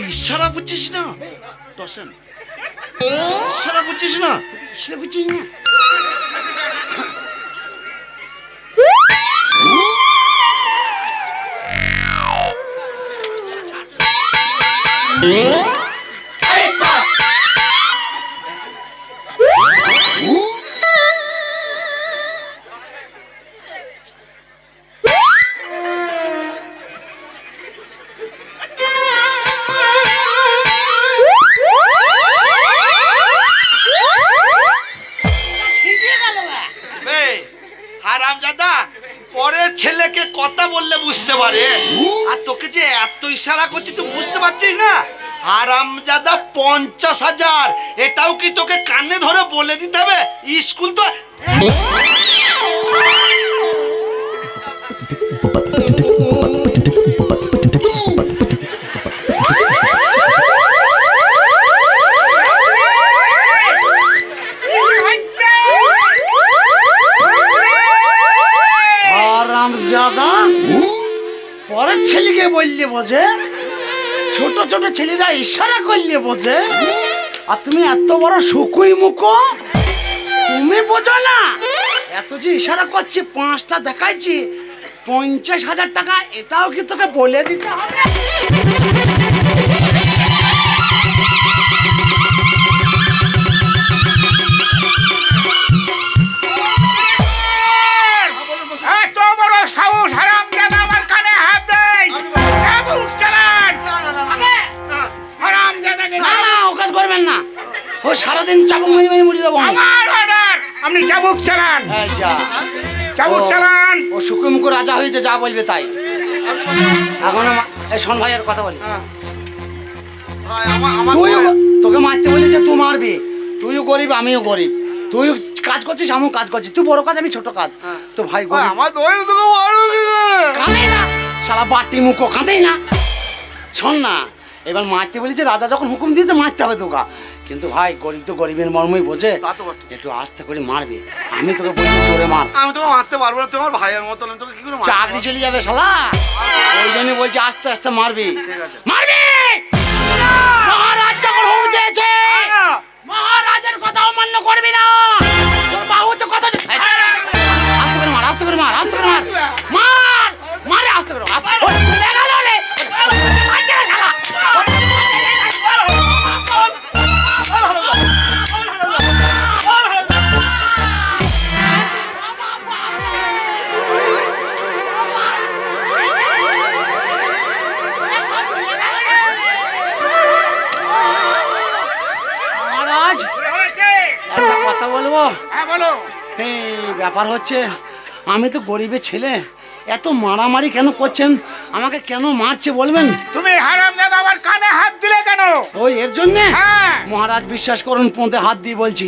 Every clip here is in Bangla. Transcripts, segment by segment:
ইশারা বুঝছিস না? দশেন ইশারা বুঝছিস না? ইশারা বুঝছিস না? হারাম হারামজাদা পঞ্চাশ হাজার। এটাও কি তোকে কানে ধরে বলে দিতে হবে? স্কুল তো পরের ছেলেকে বললে বোঝে? ছোট ছোট ছেলেরা ইশারা করলে বোঝে। আর তুমি এত বড় সুকুই মুখো তুমি বোঝো না। এত যে ইশারা করছি, পাঁচটা দেখাইছি, পঞ্চাশ হাজার টাকা, এটাও কি তোকে বলে দিতে হবে? সাহস ও সারাদিন চাবুক মেরে মেরে মুড়ি দেবো আমি। আমার অর্ডার। আপনি চাবুক চালান। এই যা। চাবুক ও- চালান। ও শুকুই মুখো রাজা হইতে যা বলবে তাই। এখন আমা- এই শোন ভাই আর কথা বলি। তুই তোকে মারতে বলেছে তুই মারবি। তুইও গরিব আমিও গরিব। তুই কাজ করছিস আমিও কাজ করছি। তুই বড় কাজ আমি ছোট কাজ। তো ভাই গরিব আমার দই তোকে মারবো কি করে? কাঁদেই না। শালা বাটি মুখো কাঁদেই না। শোন না এবার মারতে বলেছে রাজা যখন হুকুম দিয়েছে মারতে হবে তোকা। কিন্তু ভাই গরিব তো গরিবের মর্মই বোঝে। একটু আস্তে করে মারবে। আমি তোকে বলছি জোরে মার। আমি তোকে মারতে পারব না তোমার ভাইয়ের মতো তোকে কি করে চাকরি চলে যাবে শালা। ওই জন্যই বলছি আস্তে আস্তে মারবি। ঠিক আছে। মারবি! মহারাজ যখন হুম দিয়েছে। মহারাজের কথা অমান্য করবি না। ব্যাপার হচ্ছে আমি তো গরিবের ছেলে এত মারামারি কেন করছেন? আমাকে কেন মারছে বলবেন? তুমি হারাম আমার কানে হাত দিলে কেন? ওই এর জন্যে? হ্যাঁ। মহারাজ বিশ্বাস করুন পোঁতে হাত দিয়ে বলছি।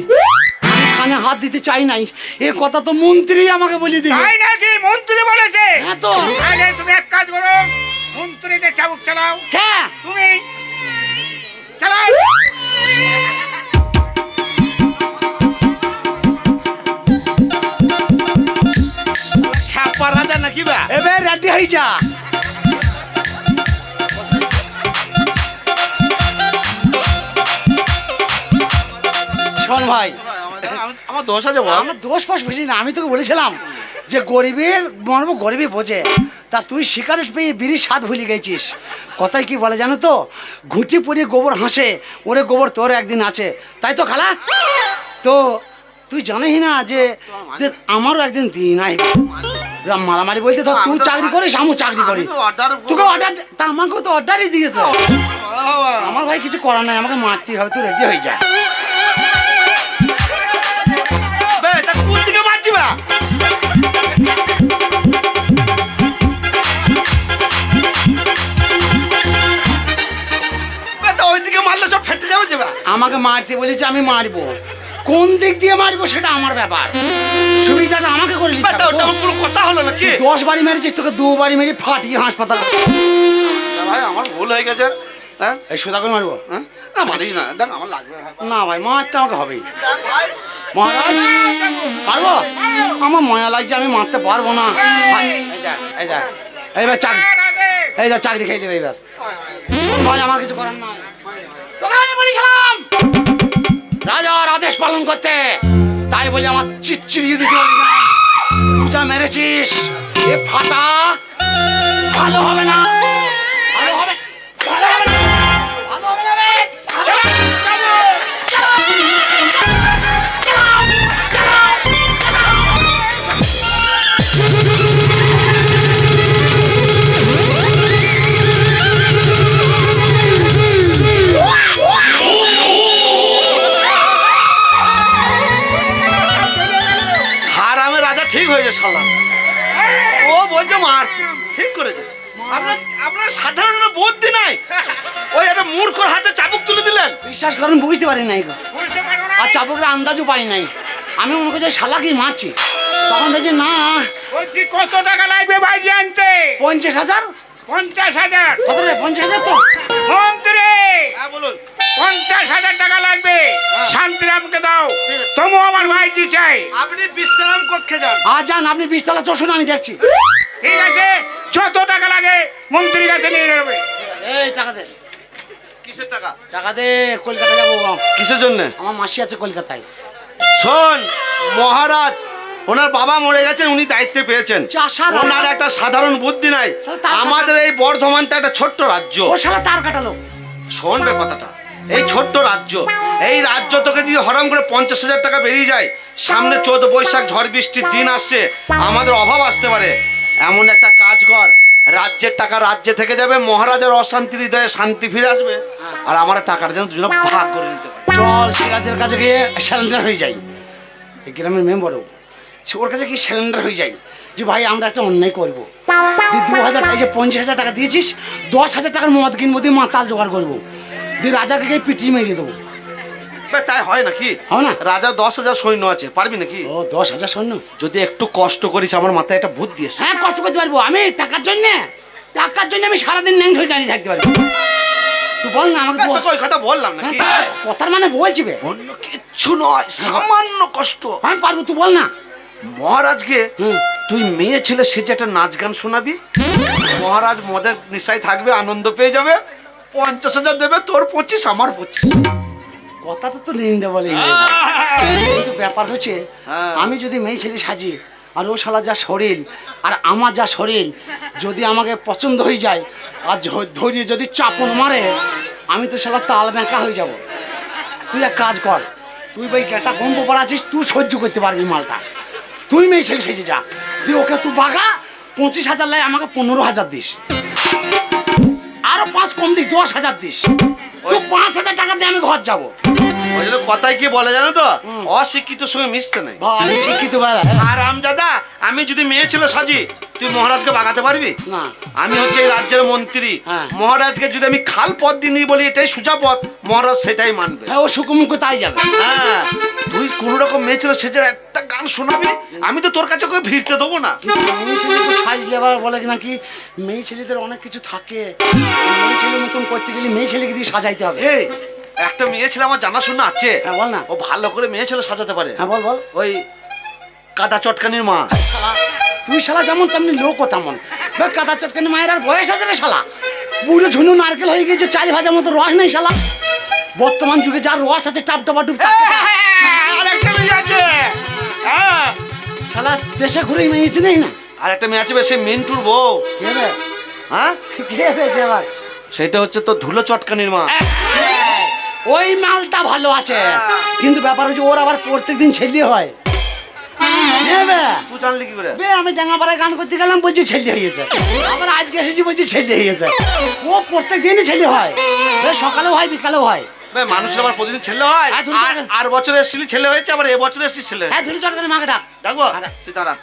আমি কানে হাত দিতে চাই নাই। এ কথা তো মন্ত্রী আমাকে বলে দিল। তাই নাকি মন্ত্রী বলেছে? হ্যাঁ তো। আগে তুমি এক কাজ করো মন্ত্রীকে চাবুক চালাও। হ্যাঁ তুমি চালাও। খ্যাপা রাজা নাকি বা? এবার রেডি হয়ে যা। শোন ভাই আমি- আমার দোষ আছে আমার দোষ ফোষ বুঝি না আমি তোকে বলেছিলাম যে গরিবের মর্ম গরিবই বোঝে। তা তুই সিগারেট পেয়ে বিড়ির স্বাদ ভুলে গেছিস। কথায় কি বলে জানো তো? ঘুটি পরিয়ে গোবর হাসে ওরে গোবর তোর একদিন আছে। তাই তো খালা? তো তুই জানিস না যে আমারও একদিন দিন আসবে মারামারি বলতে ধর তুই চাকরি করিস আমিও চাকরি করি। তোকে অর্ডার তা আমাকেও তো অর্ডারই দিয়েছে। আমার ভাই কিছু করার নাই আমাকে মারতেই হবে তুই রেডি হয়ে যা। আমাকে মারতে বলেছে আমি মারবো। কোন দিক দিয়ে মারবো সেটা আমার ব্যাপার। সুবিধাটা আমাকে করে নিতে তো হবে ওটা। কোনো কথা হলো নাকি? দশ বাড়ি মেরেছিস তোকে দু বাড়ি মেরে ফাটিয়ে হাসপাতাল ভাই আমার ভুল হয়ে গেছে। হ্যাঁ? এই সোজা করে মারবো? হ্যাঁ? না মারিস না। দেখ আমার লাগবে না। ভাই মারতে আমাকে ভাই মহারাজ পারব? আমার ময়া লাগছে আমি মারতে পারব না। এই দেখ এইবার চাকরি এই দেখ চাকরি খেয়ে যাবে এবার ভাই আমার কিছু করার নাই। তোকে আমি বলেছিলাম! রাজার আদেশ পালন করতে। তাই বলে আমার চিচ্চিরিয়ে দিতে পারি না। তুই মেরেছিস, এ ফাটা, ভালো হবে না। ভালো হবে ভালো হবে বলছে মার ঠিক করেছে। আপনার আপনার সাধারণ বুদ্ধি নাই? ওই একটা মূর্খর হাতে চাবুক তুলে দিলেন। বিশ্বাস করেন বুঝতে পারি নাই গো। বুঝতে পারো না আর চাবুকের আন্দাজও পাই নাই। আমি মনে করছি শালাকে মারছি। তখন দেখছি না। বলছি কত টাকা লাগবে ভাই আনতে? পঞ্চাশ হাজার। পঞ্চাশ হাজার। কত রে পঞ্চাশ হাজার তো? তবু আমার ভাইজি চাই? আপনি বিশ্রাম কক্ষে যান। আর যান আপনি বিশতলা চষুন আমি দেখছি। ঠিক আছে যত টাকা লাগে মন্ত্রীর কাছে নিয়ে যাবে। এই টাকা দে। কিসের টাকা? টাকা দে কলকাতা যাব কিসের জন্য? আমার মাসি আছে কলকাতায়। শোন মহারাজ ওনার বাবা মরে গেছেন উনি দায়িত্বে পেয়েছেন। ওনার একটা সাধারণ বুদ্ধি নাই। আমাদের এই বর্ধমানটা একটা ছোট্ট রাজ্য। ও শালা তার কাটালো। শোনবে কথাটা। এই ছোট্ট রাজ্য। এই রাজ্য তোকে যদি হরম করে পঞ্চাশ হাজার টাকা বেরিয়ে যায়, সামনে চোদ্দ বৈশাখ, ঝড় বৃষ্টির দিন আসছে, আমাদের অভাব আসতে পারে। এমন একটা কাজ কর, রাজ্যের টাকা রাজ্যে থেকে যাবে, মহারাজার অশান্তির হৃদয়ে শান্তি ফিরে আসবে, আর আমার টাকাটা যেন দুজনে ভাগ করে নিতে পারে। চল সিরাজের কাছে গিয়ে স্যালেন্ডার হয়ে যাই। গ্রামের মেম্বারও সে ওর কাছে কি স্যালেন্ডার হয়ে যাই। যে ভাই, আমরা একটা অন্যায় করব। দু হাজার, এই যে পঞ্চাশ হাজার টাকা দিয়েছিস, দশ হাজার টাকার মদ কিনবো, দিয়ে মাতাল জোগাড় করব। দিয়ে রাজাকে গিয়ে পিটিয়ে মেরিয়ে দেবো। তাই হয় নাকি? হয় না? রাজা দশ হাজার সৈন্য আছে পারবি নাকি? ও দশ হাজার সৈন্য? যদি একটু কষ্ট করিস আমার মাথায় একটা বুদ্ধি এসছে। হ্যাঁ কষ্ট করতে পারব। আমি টাকার জন্য টাকার জন্য আমি সারাদিন ন্যাং হয়ে দাঁড়িয়ে থাকতে পারব তুই বল না আমাকে তোকে ওই কথা বললাম নাকি? হ্যাঁ, কথার মানে বলছি বে। অন্য কিচ্ছু নয় সামান্য কষ্ট। আমি পারব তুই বল না। মহারাজকে তুই মেয়ে ছেলে সে যে একটা নাচ গান শোনাবি? মহারাজ মদের নিশায় থাকবে আনন্দ পেয়ে যাবে। পঞ্চাশ হাজার দেবে তোর পঁচিশ আমার পঁচিশ। কথাটা তো নিন্দে বলে। কিন্তু ব্যাপার হচ্ছে হ্যাঁ। আমি যদি মেয়ে ছেলে সাজি আর ও শালা যা শরীর আর আমার যা শরীর যদি আমাকে পছন্দ হয়ে যায় আর ধরিয়ে যদি চাপন মারে আমি তো শালা তাল বেঁকা হয়ে যাব। তুই এক কাজ কর তুই ওই একটা গম্প পর আছিস তুই সহ্য করতে পারবি মালটা। তুই মেয়ে ছেলে সেজে যা। তুই ওকে তুই বাগা পঁচিশ হাজার লাই আমাকে পনেরো হাজার দিস। আরও পাঁচ কম দিস দশ হাজার দিস। তো পাঁচ হাজার টাকা দিয়ে আমি ঘর যাব। ওই জন্য কথায় কি বলে জানো তো? অশিক্ষিত সঙ্গে মিশতে নেই। শিক্ষিত আর আমজাদা আমি যদি মেয়ে ছেলে সাজি তুই মহারাজকে বাগাতে পারবি? না। আমি হচ্ছে এই রাজ্যের মন্ত্রী। হ্যাঁ। মহারাজকে যদি আমি খাল পথ দিয়ে নিই বলি এটাই সুজা পথ মহারাজ সেটাই মানবে। হ্যাঁ ও সুকুমুখ তাই যাবে। হ্যাঁ তুই কোন রকম মেয়ে ছেলে একটা গান শোনাবি আমি তো তোর কাছে করে ভিড়তে দেবো না। কিন্তু মেয়ে ছেলে তো বলে কি নাকি মেয়ে ছেলেদের অনেক কিছু থাকে। মেয়ে ছেলে মতন করতে গেলে মেয়ে ছেলেকে দিয়ে সাজাইতে হবে। এই একটা মেয়ে ছেলে আমার জানাশোনা আছে। হ্যাঁ বল না। ও ভালো করে মেয়ে ছেলে সাজাতে পারে। হ্যাঁ বল বল। ওই কাদা চটকানির মা। তুই শালা যেমন তেমনি লোকও তেমন। কাদা চটকানি মায়ের আর বয়স আছে রে শালা। বুড়ো ঝুনু নারকেল হয়ে গেছে চাল ভাজার মতো রস নেই শালা। বর্তমান যুগে যার রস আছে টাপ টাপা টুপ মেয়ে আছে। হ্যাঁ। শালা দেশে ঘুরে মেয়েছে নেই না? আর একটা মেয়ে আছে সে মিন্টুর বউ। কে রে হ্যাঁ? কে আবার? সেটা হচ্ছে তো ধুলো চটকানির মা। ওই মালটা ভালো আছে। হ্যাঁ। কিন্তু ব্যাপার হচ্ছে ওর আবার প্রত্যেক দিন ছেলে হয়। আমি ডাঙ্গাপাড়ায় গান করতে গেলাম বলছি ছেলে হয়েছে আবার আজকে এসেছি বলছি ছেলে হয়েছে ও প্রত্যেক দিনই ছেলে হয়। বে সকালেও হয় বিকালেও হয়। মানুষের আবার প্রতিদিন ছেলে হয়? হ্যাঁ, আর- চটকানি। আর বছরে এসেছিলি ছেলে হয়েছে আবার এ বছরে এসেছিস ছেলে হ্যাঁ ধুলি চটকানি মাকে ডাক। ডাকবো? তুই দাঁড়া।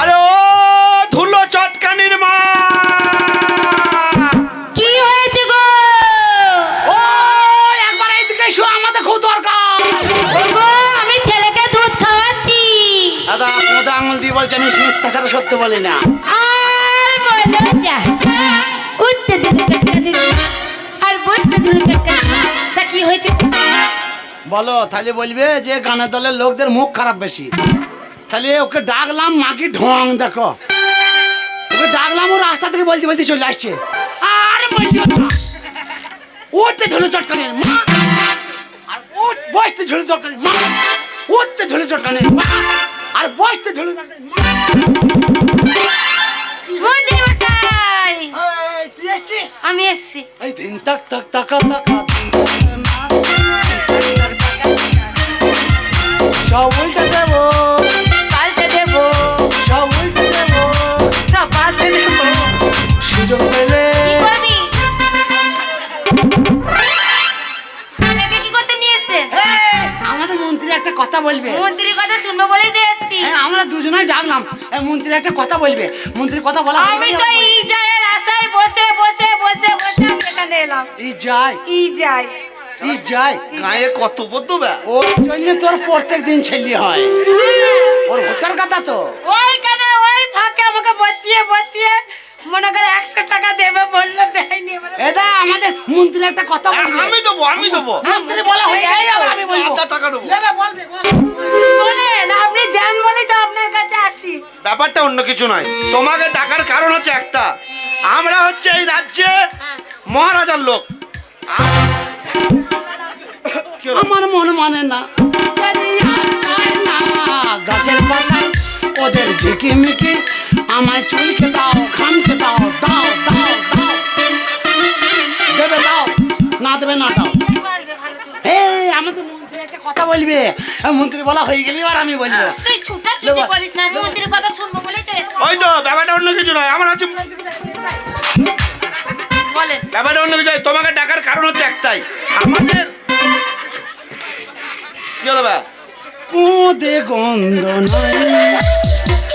আরে ও ধুলো চটকানির মা! আমি মিথ্যা ছাড়া সত্য বলি না। আর বলো উঠতে দিলে চটকানি আর বসতে দিলে চটকানি তা কি হয়েছে? বলো তাহলে বলবে যে গানের দলের লোকদের মুখ খারাপ বেশি। তাহলে ওকে ডাকলাম মাকি ঢং দেখো। ওকে ডাকলাম ও রাস্তা থেকে বলতে বলতে চলে আসছে। আর হচ্ছে উঠতে ঝুলে চটকানের মা! আর বসতে ঝুলে চটকানের মা! উঠতে ঝুলে চটকানের মা! আর বসতে ঝুলে চটকানের মা মন্ত্রী মশাই! তুই এসছিস? আমি এসছি। এই দিন তাক তাক তাকা তাকা। সব উল্টে দেবো। পাল্টে দেবো। সব উল্টে দেবো। সব পাল্টে দেবো। সুযোগ পেলে কি করবি? একে কি করতে নিয়ে এসছেন আমাদের মন্ত্রী একটা কথা বলবে। মন্ত্রীর কথা শুনব বলেই দুজনেই দুজনে জানলাম মন্ত্রী একটা কথা বলবে। মন্ত্রীর কথা বলা আমি তো আবার ই যাই আশায় বসে বসে বসে বসে আমি এখানে এলাম। বলবে, ই যায় ই যায় ই যায় গায়ে কত বদ্ধ ব্যা? ওর জন্য তোর প্রত্যেকদিন ছেলি হয়। ওর ভোটার কথা তো। ওই ওইখানে ওই ফাঁকে আমাকে বসিয়ে বসিয়ে মনে করে একশো টাকা দেবে বলল দেয়নি। এটা আমাদের মন্ত্রী একটা কথা বলবে। আমি দেবো আমি দেবো। মন্ত্রী বলা হয়ে গেলে আমি বলব। টাকা দেবো। নেবে বলবে শোনেন আপনি দেন বলেই তো আপনার কাছে আসি। ব্যাপারটা অন্য কিছু নয়। তোমাকে ডাকার কারণ হচ্ছে একটা। আমরা হচ্ছে এই রাজ্যে মহারাজার লোক। আমার মন মানে না। গাছের পাতায় ওদের ঝিকিমিকি। আমায় চুলকে দাও খামকে দাও দাও দাও দাও। দেবে দাও না দেবে না দাও। আমাদের মন্ত্রী একটা কথা বলবে। মন্ত্রী বলা হয়ে গেলে আর আমি বলব। তুই ছুটা ছুটি করিস না মন্ত্রীর কথা শুনব বলেই তো ওই তো ব্যাপারটা অন্য কিছু নয়। আমার হচ্ছে ব্যাপারটা অন্য কিছু তোমাকে ডাকার কারণ হচ্ছে একটাই। আমাদের কি হলো গন্ধ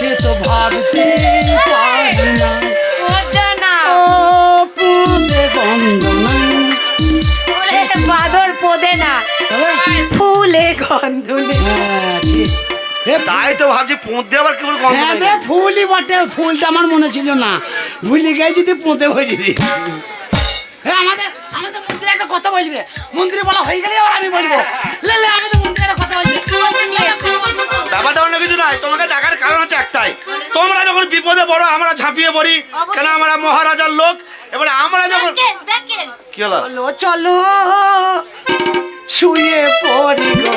সে তো ভাবতে পারি না। পোদে বাদর পদে না। ফুলে। হ্যাঁ। এ তাই তো ভাবছি পোঁত আবার কি গন্ধ হ্যাঁ বে ফুলই বটে ফুলটা আমার মনে ছিল না। ভুলে গিয়ে যদি পোঁতে হ্যাঁ আমাদের আমাদের মন্ত্রী একটা কথা বলবে। মন্ত্রী বলা হয়ে গেলে আবার আমি বলব। লে লে আমাদের মন্ত্রী একটা কথা বলবে। ব্যাপারটা অন্য কিছু নয় তোমাকে ডাকার কারণ হচ্ছে একটাই। তোমরা যখন বিপদে পড়ো আমরা ঝাঁপিয়ে পড়ি। কেন? আমরা মহারাজার লোক। এবারে আমরা যখন কি হলো? চলো চলো শুয়ে পড়ি গো।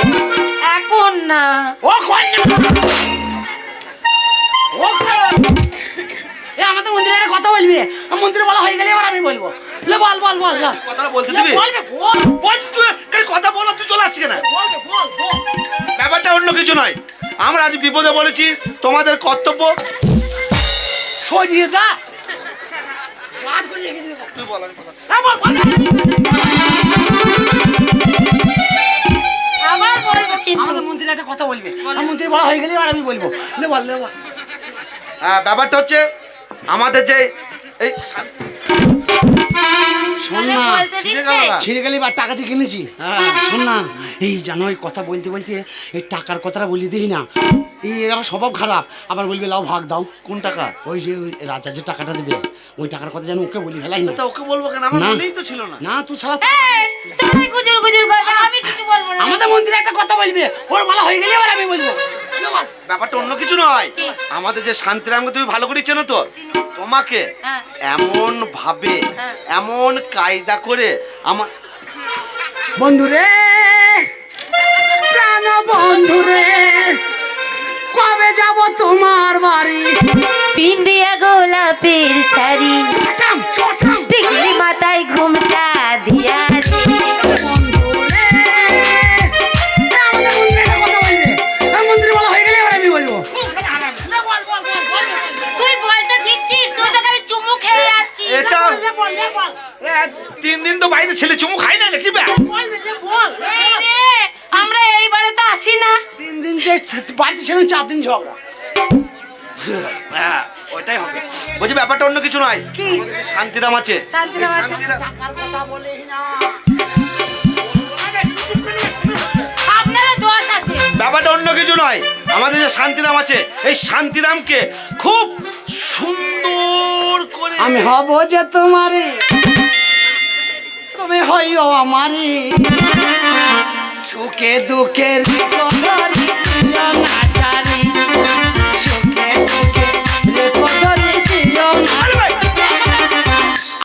এখন না। ও ও এ আমাদের একটা কথা বলবে। মন্ত্রী বলা হয়ে গেলে এবার আমি বলব। লে বল বল বল বল। কথাটা বলতে দিবি? বল বলছি তুই কথা বলো তুই চলে আসছি কেন? বল বল। ব্যাপারটা অন্য কিছু নয়। আমরা আজ বিপদে বলেছি তোমাদের কর্তব্য? সরিয়ে যা। তুই বল। আবার বলব কিন্তু। আমাদের মন্ত্রী একটা কথা বলবে। আর মন্ত্রী বলা হয়ে গেলে এবার আমি বলব। লে বল লে বল। হ্যাঁ ব্যাপারটা হচ্ছে আমাদের যে এই শোন না। ছিঁড়ে গেল বা টাকা দিয়ে কিনেছি। হ্যাঁ। শোন না এই জানো এই কথা বলতে বলতে এই টাকার কথাটা বলি দিই না। এই এরা স্বভাব খারাপ। আবার বলবে লাও ভাগ দাও। কোন টাকা? ওই যে ওই রাজা যে টাকাটা দেবে ওই টাকার কথা যেন ওকে বলি ফেলাই না। তা ওকে বলব কেন? আমার না। মনেই তো ছিল না। না তুই ছাড়া তুমি গুজুর গুজুর করবে আমি কিছু বলব না। আমাদের মন্দিরে একটা কথা বলবে। ওর বলা হয়ে গেলে এবার আমি বলব। ব্যাপারটা অন্য কিছু নয়। আমাদের যে শান্তিরামকে তুমি ভালো করে চেনো তো। তোমাকে হ্যাঁ। এমন ভাবে হ্যাঁ। এমন কায়দা করে আমার বন্ধুরে প্রাণ বন্ধুরে কবে যাব তোমার বাড়ি পিন্ডিয়া গোলাপের শাড়ি মাথায় ঘুমটা দিয়াছি চার দিন ঝগড়া। হ্যাঁ ওইটাই হবে। বলছি ব্যাপারটা অন্য কিছু নয়। কি? আমাদের যে শান্তিরাম আছে। শান্তিরাম। এই আছে। টাকার কথা বলে না। আপনারা দোষ আছে। ব্যাপারটা অন্য কিছু নয়। আমাদের যে শান্তিরাম আছে এই শান্তিরামকে খুব সুন্দর করে আমি হব যে তোমারে। তুমি হইও আমারে। সুখে দুঃখের কদরি দিও না জানি